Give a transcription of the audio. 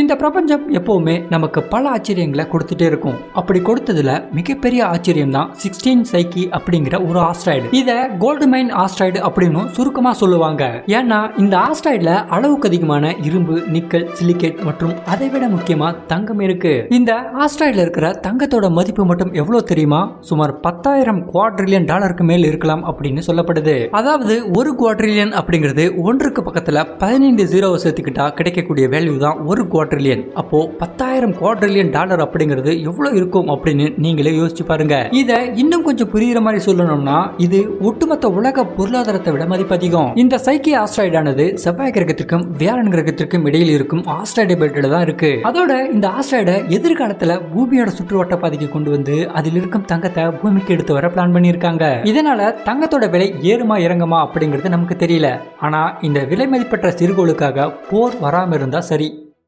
இந்த பிரபஞ்சம் எப்போவுமே நமக்கு பல ஆச்சரியங்களை கொடுத்துட்டே இருக்கும். அப்படி கொடுத்ததுல மிகப்பெரிய ஆச்சரியம் தான் சிக்ஸ்டீன் சைக்கி அப்படிங்கிற ஒரு ஆஸ்ட்ராய்டு இத கோல்டு மைன் ஆஸ்ட்ராய்டு அப்படின்னு சுருக்கமா சொல்லுவாங்க. ஏன்னா இந்த ஆஸ்ட்ராய்டுல அளவுக்கு அதிகமான இரும்பு நிக்கல் சிலிக்கேட் மற்றும் அதை விட முக்கியமா தங்கம் இருக்கு. இந்த ஆஸ்ட்ராய்டுல இருக்கிற தங்கத்தோட மதிப்பு மட்டும் எவ்வளவு தெரியுமா? சுமார் பத்தாயிரம் குவாட்ரில்லியன் டாலருக்கு மேல் இருக்கலாம் அப்படின்னு சொல்லப்படுது. அதாவது ஒரு குவாட்ரில்லியன் அப்படிங்கிறது ஒன்றுக்கு பக்கத்துல பதினைந்து ஜீரோ சேர்த்துக்கிட்டா கிடைக்கக்கூடிய வேல்யூ தான் ஒரு குவாட்ரிலியன் அப்போ பத்தாயிரம் குவாட்ரிலியன் டாலர் அப்படிங்கிறது எவ்வளவு இருக்கும் அப்படின்னு நீங்களே யோசிச்சு பாருங்க. இத இன்னும் கொஞ்சம் புரியுற மாதிரி சொல்லணும்னா இது ஒட்டுமொத்த உலக பொருளாதாரத்தை விட மதிப்பு அதிகம். இந்த சைக்கி ஆஸ்ட்ராய்டானது செவ்வாய் கிரகத்திற்கும் வியாழன் கிரகத்திற்கும் இடையில் இருக்கும் ஆஸ்ட்ராய்டு பெல்ட்ல தான் இருக்கு. அதோட இந்த ஆஸ்ட்ராய்டை எதிர்காலத்துல பூமியோட சுற்றுவட்ட பாதைக்கு கொண்டு வந்து அதில் இருக்கும் தங்கத்தை பூமிக்கு எடுத்து வர பிளான் பண்ணியிருக்காங்க. இதனால தங்கத்தோட விலை ஏறுமா இறங்குமா அப்படிங்கிறது நமக்கு தெரியல. ஆனா இந்த விலை மதிப்பற்ற சிறுகோளுக்காக போர் வராம இருந்தா சரி.